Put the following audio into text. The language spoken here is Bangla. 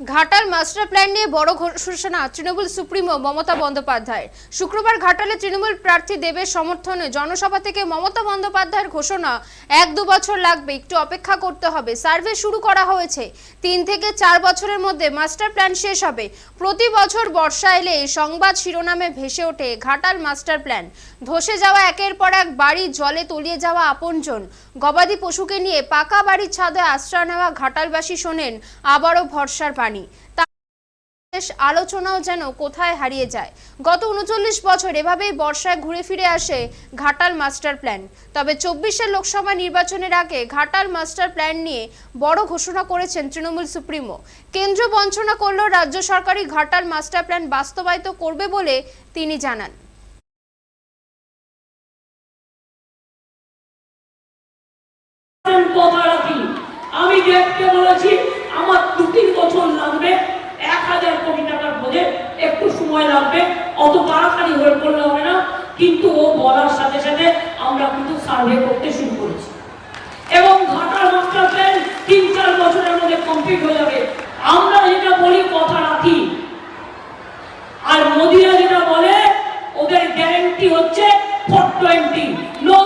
ঘাটাল মাস্টার প্ল্যান নিয়ে বড় ঘোষণা তৃণমূল সুপ্রিমো মমতা বন্দ্যোপাধ্যায় শুক্রবার ঘাটালে তৃণমূল প্রার্থী দেবের সমর্থনে জনসভা থেকে মমতা বন্দ্যোপাধ্যায়ের ঘোষণা, এক দু বছর লাগবে, একটু অপেক্ষা করতে হবে। সার্ভে শুরু করা হয়েছে। তিন থেকে চার বছরের মধ্যে মাস্টার প্ল্যান শেষ হবে। প্রতি বছর বর্ষা এলে সংবাদ শিরোনামে ভেসে ওঠে ঘাটাল মাস্টার প্ল্যান ধসে যাওয়া একের পর এক বাড়ি জলে তলিয়ে যাওয়া আপনজন। গবাদি পশুকে নিয়ে পাকা বাড়ির ছাদে আশ্রয় নেওয়া ঘাটালবাসী শোনেন, আবারও ভরসার পানি। আলোচনাও যেন কোথায় হারিয়ে যায়। গত উনচল্লিশ বছর এভাবেই বর্ষায় ঘুরে ফিরে আসে ঘাটাল মাস্টার প্ল্যান। তবে চব্বিশের লোকসভা নির্বাচনের আগে ঘাটাল মাস্টার প্ল্যান নিয়ে বড় ঘোষণা করেছেন তৃণমূল সুপ্রিমো। কেন্দ্র বঞ্চনা করলেও রাজ্য সরকারই ঘাটাল মাস্টার প্ল্যান বাস্তবায়িত করবে বলে তিনি জানান। আমি দেখতে বলেছি আমার দু তিন বছর লাগবে এক হাজার কোটি টাকার প্রজেক্ট একটু সময় লাগবে, অত তাড়াতাড়ি হয়ে পড়লে হবে না। কিন্তু ও বলার সাথে সাথে আমরা কিন্তু সার্ভে করতে শুরু করেছি। এবং ঘাটার মাস্টার প্ল্যান তিন চার বছরের মধ্যে কমপ্লিট হয়ে যাবে। আমরা যেটা বলি, কথা রাখি। আর মোদিরা যেটা বলে, ওদের গ্যারেন্টি হচ্ছে ফোর টোয়েন্টি নো